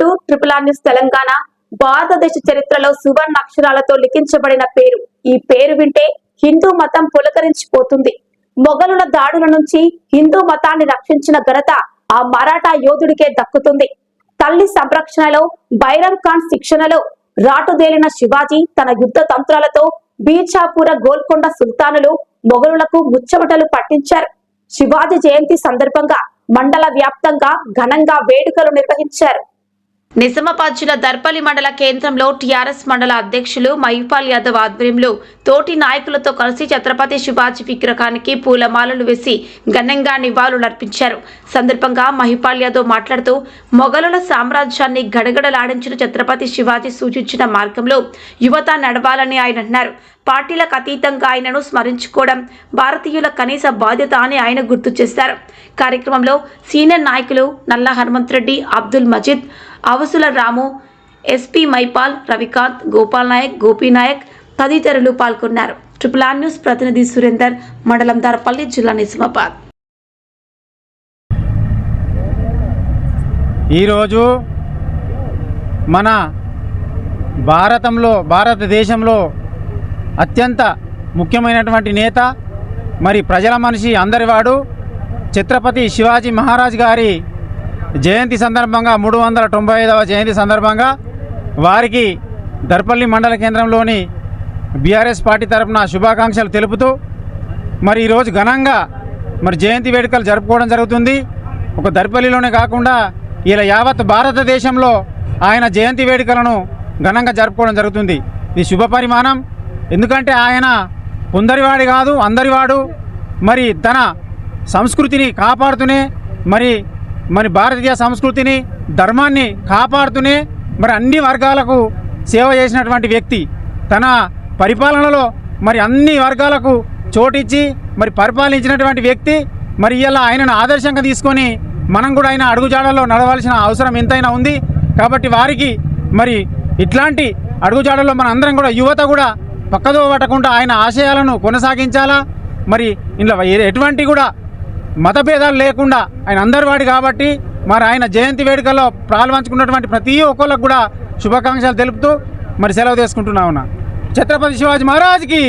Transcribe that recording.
To triple R news Telangana భారతదేశ చరిత్రలో సువర్ణ అక్షరాలతో లిఖించబడిన పేరు. ఈ పేరు వింటే హిందూ మతం పులకరించిపోతుంది. మొఘలుల దాడుల నుంచి హిందూ మతాన్ని రక్షించిన ఘనత ఆ మరాఠా యోధుడికే దక్కుతుంది. తల్లి సంరక్షణలో బైరం ఖాన్ శిక్షణలో రాటుదేలిన శివాజీ తన యుద్ధ తంత్రాలతో బీర్చాపుర గోల్కొండ సుల్తానులు మొఘలులకు ముచ్చమటలు పట్టించారు. శివాజీ జయంతి సందర్భంగా మండల వ్యాప్తంగా ఘనంగా వేడుకలు నిర్వహించారు. నిజామాబాద్ జిల్లా దర్పల్లి మండల కేంద్రంలో టీఆర్ఎస్ మండల అధ్యక్షులు మహిపాల్ యాదవ్ ఆధ్వర్యంలో తోటి నాయకులతో కలిసి ఛత్రపతి శివాజీ విగ్రహానికి పూలమాలలు వేసి ఘనంగా నివాళులర్పించారు సందర్భంగా మహిపాల్ యాదవ్ మాట్లాడుతూ మొఘలుల సామ్రాజ్యాన్ని గడగడలాడించిన ఛత్రపతి శివాజీ సూచించిన మార్గంలో యువత నడవాలని ఆయన అన్నారు. పార్టీలకు అతీతంగా ఆయనను స్మరించుకోవడం భారతీయుల కనీస బాధ్యత అని ఆయన గుర్తు చేశారు. కార్యక్రమంలో సీనియర్ నాయకులు నల్ల హనుమంత్ రెడ్డి అబ్దుల్ మజీద్ అవసుల రాము ఎస్పీ మైపాల్ రవికాంత్ గోపాల్ నాయక్ గోపీనాయక్ తదితరులు పాల్గొన్నారు. ట్రిపుల్ ఆర్ న్యూస్ ప్రతినిధి సురేందర్ మండలం దర్పల్లి జిల్లా నిజామాబాద్. ఈరోజు మన భారతంలో భారతదేశంలో అత్యంత ముఖ్యమైనటువంటి నేత మరి ప్రజల మనిషి అందరివాడు ఛత్రపతి శివాజీ మహారాజ్ గారి జయంతి సందర్భంగా మూడు వందల తొంభై ఐదవ జయంతి సందర్భంగా వారికి దర్పల్లి మండల కేంద్రంలోని బీఆర్ఎస్ పార్టీ తరఫున శుభాకాంక్షలు తెలుపుతూ మరి ఈరోజు ఘనంగా మరి జయంతి వేడుకలు జరుపుకోవడం జరుగుతుంది. ఒక దర్పల్లిలోనే కాకుండా ఇలా యావత్ భారతదేశంలో ఆయన జయంతి వేడుకలను ఘనంగా జరుపుకోవడం జరుగుతుంది. ఇది శుభ పరిమాణం. ఎందుకంటే ఆయన కొందరివాడి కాదు అందరివాడు. మరి తన సంస్కృతిని కాపాడుతూనే మరి మరి భారతీయ సంస్కృతిని ధర్మాన్ని కాపాడుతూనే మరి అన్ని వర్గాలకు సేవ చేసినటువంటి వ్యక్తి. తన పరిపాలనలో మరి అన్ని వర్గాలకు చోటిచ్చి మరి పరిపాలించినటువంటి వ్యక్తి. మరి ఇలా ఆయనను ఆదర్శంగా తీసుకొని మనం కూడా ఆయన అడుగుజాడల్లో నడవాల్సిన అవసరం ఎంతైనా ఉంది. కాబట్టి వారికి మరి ఇట్లాంటి అడుగుజాడల్లో మన అందరం కూడా యువత కూడా పక్కదో పట్టకుండా ఆయన ఆశయాలను కొనసాగించాలా? మరి ఇంట్లో ఎటువంటి కూడా మతభేదాలు లేకుండా ఆయన అందరివాడి కాబట్టి మరి ఆయన జయంతి వేడుకల్లో పాల్పంచుకున్నటువంటి ప్రతి ఒక్కళ్ళకు కూడా శుభాకాంక్షలు తెలుపుతూ మరి సెలవు తీసుకుంటున్నా ఉన్నా ఛత్రపతి శివాజీ మహారాజ్కి.